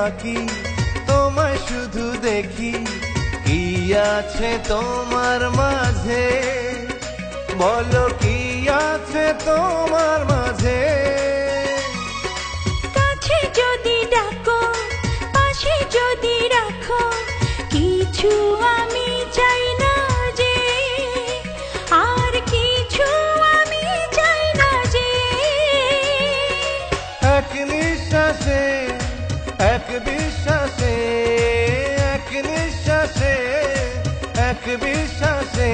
থাকি তোমায় শুধু দেখি। কি আছে তোমার মাঝে? বলো কি আছে তোমার মাঝে? এক বিশ্বাসে এক নিঃশ্বাসে এক বিশ্বাসে।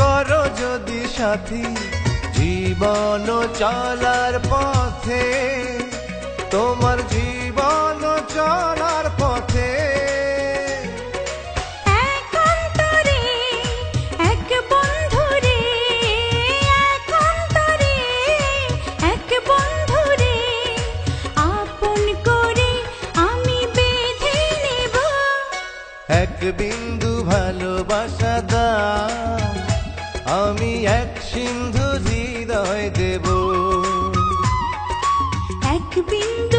করো যদি সাথী জীবন চলার পথে। তোমার জীবন চলার পথে। এক অন্তরে এক বন্ধুরে এক অন্তরে এক বন্ধুরে আপন করে আমি বেঁধে নেব। এক বিন্দু ভালোবাসা দাও। আমি এক সিন্ধু হৃদয় দেব। এক বিন্দু